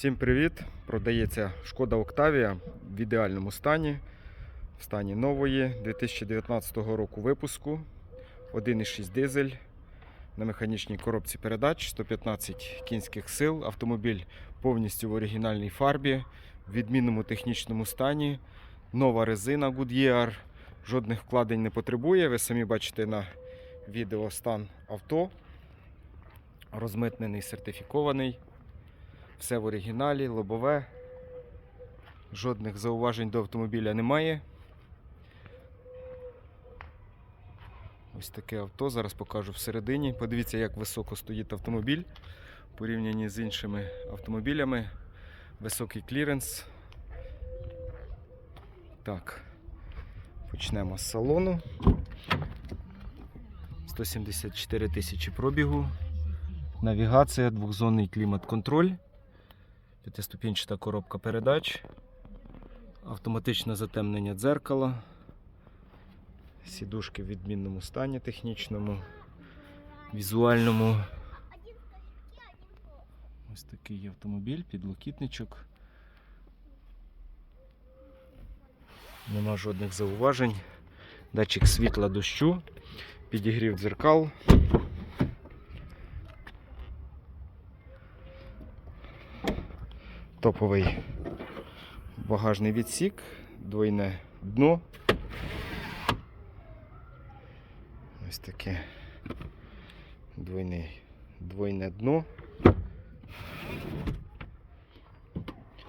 Всім привіт! Продається шкода Октавія в ідеальному стані, в стані нової 2019 року випуску. 1,6 дизель на механічній коробці передач, 115 кінських сил. Автомобіль повністю в оригінальній фарбі, в відмінному технічному стані. Нова резина Goodyear, жодних вкладень не потребує. Ви самі бачите на відео стан авто. Розмитнений, сертифікований. Все в оригіналі, лобове. Жодних зауважень до автомобіля немає. Ось таке авто. Зараз покажу всередині. Подивіться, як високо стоїть автомобіль порівнянні з іншими автомобілями. Високий кліренс. Так, почнемо з салону. 174 тисячі пробігу. Навігація, двохзонний клімат-контроль, п'ятиступінчата коробка передач, автоматичне затемнення дзеркала, сідушки в відмінному стані технічному, візуальному. Ось такий автомобіль, підлокітничок. Нема жодних зауважень. Датчик світла дощу, підігрів дзеркал. Топовий багажний відсік, двойне дно. Ось таке двойне, двойне дно.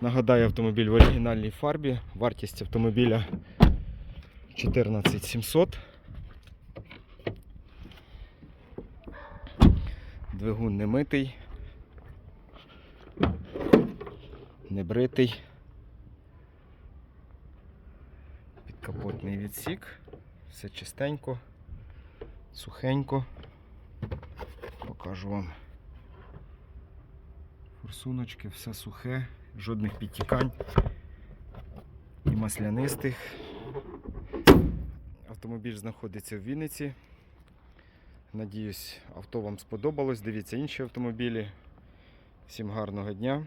Нагадаю, автомобіль в оригінальній фарбі. Вартість автомобіля 14700. Двигун не небритий. Підкапотний відсік. Все чистенько, сухенько. Покажу вам форсуночки, все сухе, жодних підтікань і маслянистих. Автомобіль знаходиться в Вінниці. Надіюсь, авто вам сподобалось. Дивіться інші автомобілі. Всім гарного дня